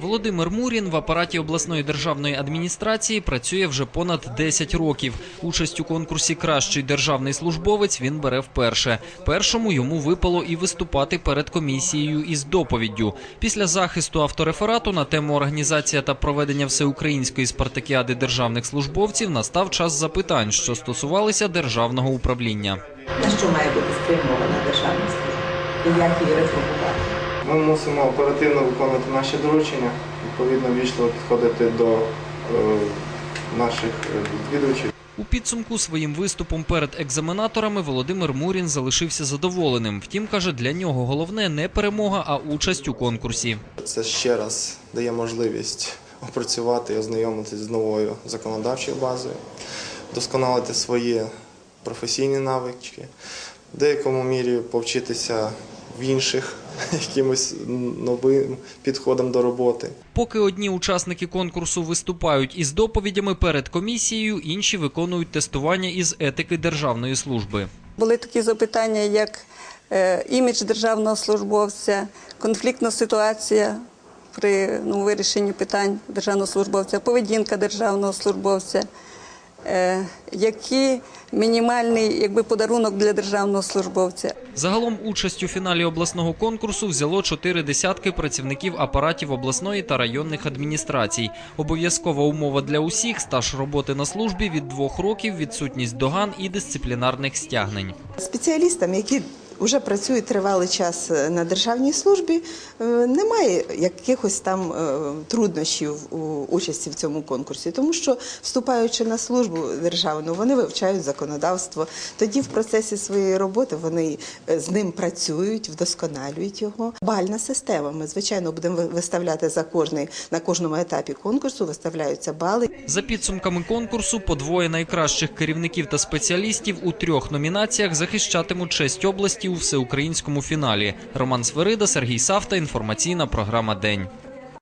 Володимир Мурін в апараті обласної державної адміністрації працює вже понад 10 років. Участь у конкурсі Кращий державний службовець він бере вперше. Першому йому випало і виступати перед комісією із доповіддю. Після захисту автореферату на тему організація та проведення всеукраїнської спартакіади державних службовців настав час запитань, що стосувалися державного управління. На що має бути спрямована державна? І як її реформувати? Ми мусимо оперативно виконувати наші доручення, відповідно вічливо підходити до е, наших е, відвідувачів. У підсумку своїм виступом перед екзаменаторами Володимир Мурін залишився задоволеним. Втім, каже, для нього головне не перемога, а участь у конкурсі. Це ще раз дає можливість опрацювати і ознайомитися з новою законодавчою базою, вдосконалити свої професійні навички, в деякому мірі повчитися в інших якимось новим підходам до роботи. Поки одні учасники конкурсу виступають із доповідями перед комісією, інші виконують тестування із етики державної служби. Були такі запитання, як е, імідж державного службовця, конфліктна ситуація при ну, вирішенні питань державного службовця, поведінка державного службовця, е, який мінімальний якби, подарунок для державного службовця. Загалом участь у фіналі обласного конкурсу взяло чотири десятки працівників апаратів обласної та районних адміністрацій. Обов'язкова умова для усіх стаж роботи на службі від двох років, відсутність доган і дисциплінарних стягнень. Спеціалістам, які вже працюють тривалий час е, на державній службі, е, немає якихось там е, труднощів у участі в цьому конкурсі, тому що вступаючи на службу державну, вони вивчають законодавство. Тоді в процесі своєї роботи вони з ним працюють, вдосконалюють його. Бальна система. Ми звичайно будемо виставляти за кожний на кожному етапі конкурсу. Виставляються бали. За підсумками конкурсу, по двоє найкращих керівників та спеціалістів у трьох номінаціях захищатимуть честь області у всеукраїнському фіналі. Роман Сверида, Сергій Савта. Інформаційна програма День.